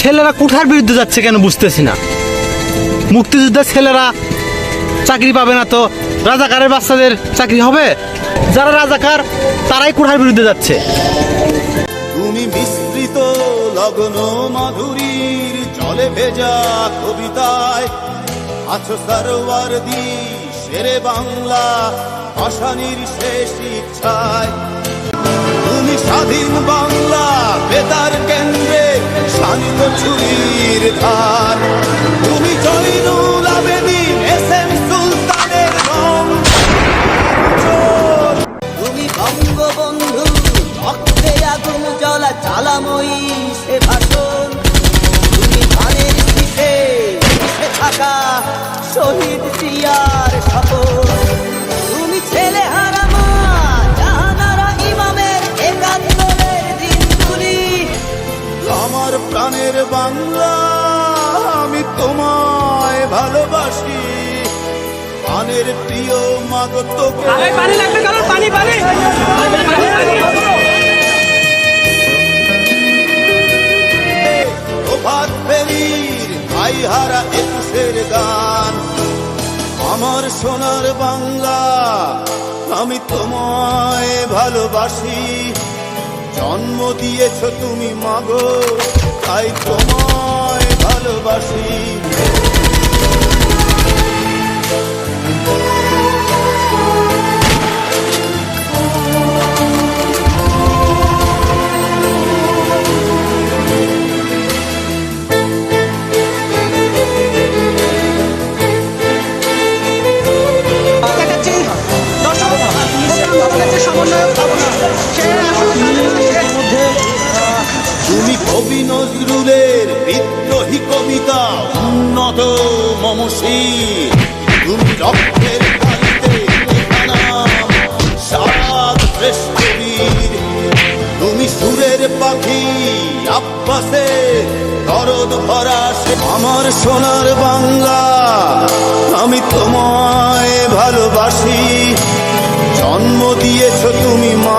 ছেলেরা কুঠার বিরুদ্ধে যাচ্ছে কেন বুঝতেছি না। মুক্তিযুদ্ধের ছেলেরা চাকরি পাবে না তো রাজাকারের বাচ্চাদের চাকরি হবে? যারা রাজাকার, তারাই কুঠার বিরুদ্ধে যাচ্ছে। তুমি মিশ্রিত লগ্ন মাধুরীর জলে ভেজা কবিতায়। আছো সরোয়ার দি শেরে বাংলা ভাষানির শেষ ইচ্ছায়। তুমি স্বাধীন বাংলা বেতার জ্বলা জ্বালাময়ী সে ভাষণ। তুমি ধানের মিশে থাকা শহীদ জিয়ার শপথ। তুমি ছেলে হারামা জাহানারা ইমামের একাত্তরের দিনগুলি। আমার প্রাণের বাংলা আমি তোমায় ভালোবাসি। প্রাণের প্রিয় মাগো তোকে পানি লাগবে কারণ পানি পানি। প্রভাত ফেরির ভাই হারা একুশের গান। আমার সোনার বাংলা, আমি তোমায় ভালোবাসি। জন্ম দিয়েছ তুমি মাগো, তাই তোমায় ভালোবাসি। সে তুমি কবি নজরুলের বিদ্রোহী কবিতা উন্নত মমশীর তুমি রক্তের কালিতে সাত শ্রেষ্ঠ বীর। তুমি সুরের পাখি আব্বাসে দরদ ভরা সে। আমার সোনার বাংলা আমি তোমায় ভালোবাসি। জন্ম দিয়েছ তুমি তোমার